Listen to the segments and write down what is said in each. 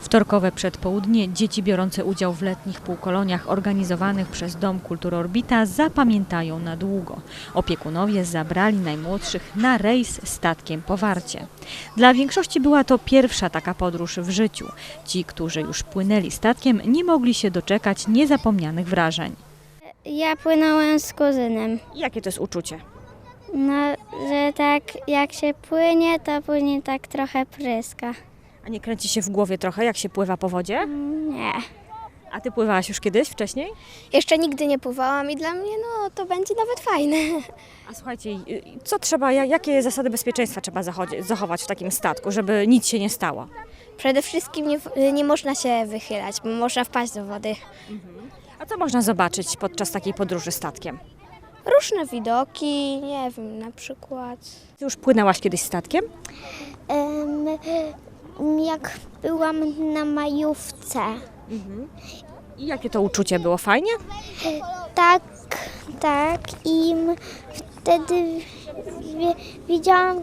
Wtorkowe przedpołudnie dzieci biorące udział w letnich półkoloniach organizowanych przez Dom Kultury Orbita zapamiętają na długo. Opiekunowie zabrali najmłodszych na rejs statkiem po Warcie. Dla większości była to pierwsza taka podróż w życiu. Ci, którzy już płynęli statkiem, nie mogli się doczekać niezapomnianych wrażeń. Ja płynąłem z kuzynem. Jakie to jest uczucie? No, że tak jak się płynie, to później tak trochę pryska. A nie kręci się w głowie trochę, jak się pływa po wodzie? Nie. A ty pływałaś już kiedyś wcześniej? Jeszcze nigdy nie pływałam i dla mnie no to będzie nawet fajne. A słuchajcie, co trzeba, ja- jakie zasady bezpieczeństwa trzeba zachować w takim statku, żeby nic się nie stało? Przede wszystkim nie, nie można się wychylać, bo można wpaść do wody. A co można zobaczyć podczas takiej podróży statkiem? Różne widoki, nie wiem, na przykład. Ty już płynęłaś kiedyś statkiem? Jak byłam na majówce. I jakie to uczucie było? Fajnie? Tak, tak. I wtedy wi- widziałam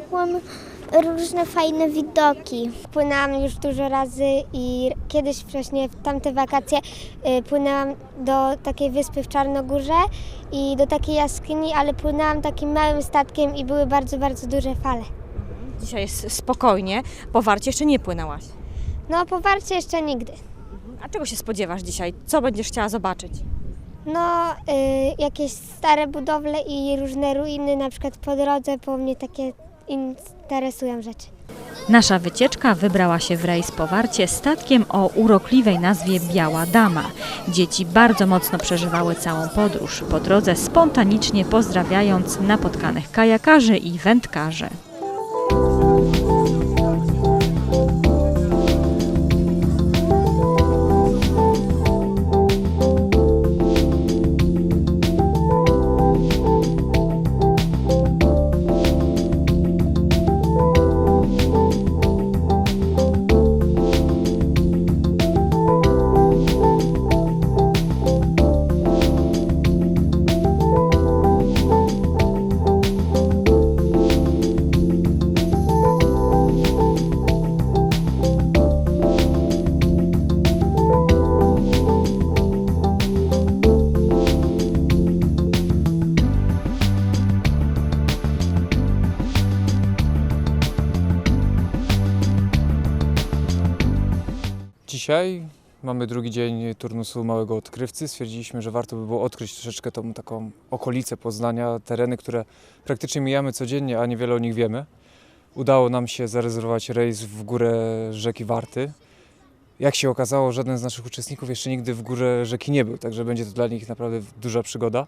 różne fajne widoki. Płynęłam już dużo razy i kiedyś wcześniej w tamte wakacje y, płynęłam do takiej wyspy w Czarnogórze i do takiej jaskini, ale płynęłam takim małym statkiem i były bardzo, bardzo duże fale. Dzisiaj jest spokojnie, po warcie jeszcze nie płynęłaś. No po warcie jeszcze nigdy. A czego się spodziewasz dzisiaj? Co będziesz chciała zobaczyć? No, y, jakieś stare budowle i różne ruiny, na przykład po drodze, bo mnie takie interesują rzeczy. Nasza wycieczka wybrała się w rejs po warcie statkiem o urokliwej nazwie Biała Dama. Dzieci bardzo mocno przeżywały całą podróż, po drodze spontanicznie pozdrawiając napotkanych kajakarzy i wędkarzy. Dzisiaj mamy drugi dzień turnusu Małego Odkrywcy. Stwierdziliśmy, że warto by było odkryć troszeczkę tą taką okolicę Poznania, tereny, które praktycznie mijamy codziennie, a niewiele o nich wiemy. Udało nam się zarezerwować rejs w górę rzeki Warty. Jak się okazało, żaden z naszych uczestników jeszcze nigdy w górę rzeki nie był, także będzie to dla nich naprawdę duża przygoda.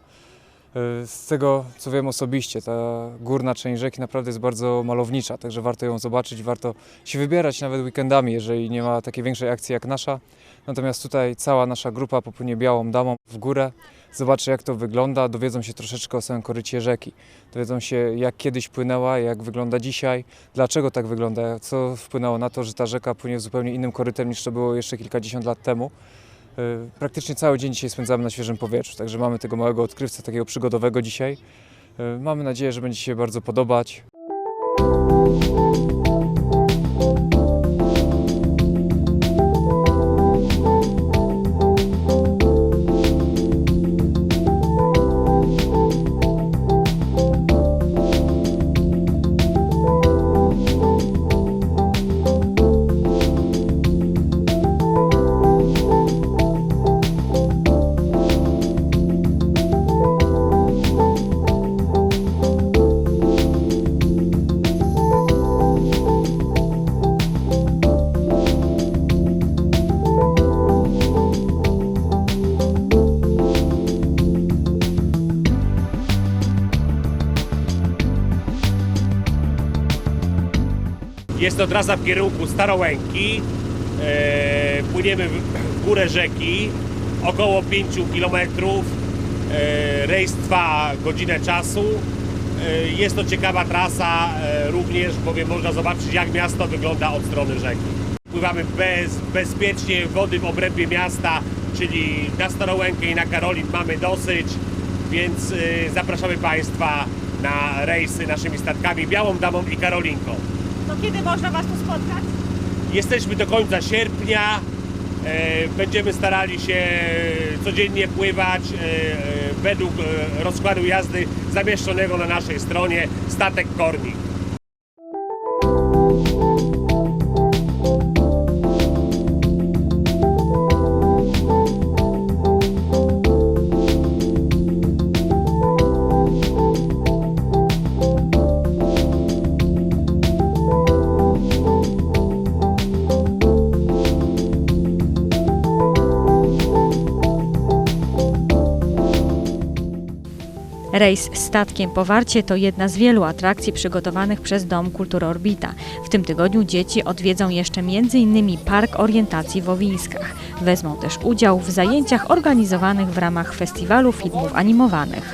E, Z tego, co wiem osobiście, ta górna część rzeki naprawdę jest bardzo malownicza, także warto ją zobaczyć, warto się wybierać nawet weekendami, jeżeli nie ma takiej większej akcji jak nasza. Natomiast tutaj cała nasza grupa popłynie białą damą w górę, zobaczy jak to wygląda, dowiedzą się troszeczkę o samym korycie rzeki. Dowiedzą się jak kiedyś płynęła, jak wygląda dzisiaj, dlaczego tak wygląda, co wpłynęło na to, że ta rzeka płynie zupełnie innym korytem niż to było jeszcze kilkadziesiąt lat temu. Yy, Praktycznie cały dzień dzisiaj spędzamy na świeżym powietrzu, także mamy tego małego odkrywcę, takiego przygodowego dzisiaj. Yy, Mamy nadzieję, że będzie się bardzo podobać. Jest to trasa w kierunku Starołęki. E, płyniemy w górę rzeki, około 5 km. E, rejs trwa godzinę czasu. E, jest to ciekawa trasa również, bowiem można zobaczyć jak miasto wygląda od strony rzeki. Pływamy bez, bezpiecznie wody w obrębie miasta, czyli na Starołękę i na Karolin mamy dosyć, więc zapraszamy Państwa na rejsy naszymi statkami Białą Damą i Karolinką. To kiedy można Was tu spotkać? Jesteśmy do końca sierpnia. E, Będziemy starali się codziennie pływać e, e, według rozkładu jazdy zamieszczonego na naszej stronie Statek Kornik. Rejs statkiem po Warcie to jedna z wielu atrakcji przygotowanych przez Dom Kultury Orbita. W tym tygodniu dzieci odwiedzą jeszcze m.in. Park Orientacji w Owińskach. Wezmą też udział w zajęciach organizowanych w ramach Festiwalu Filmów Animowanych.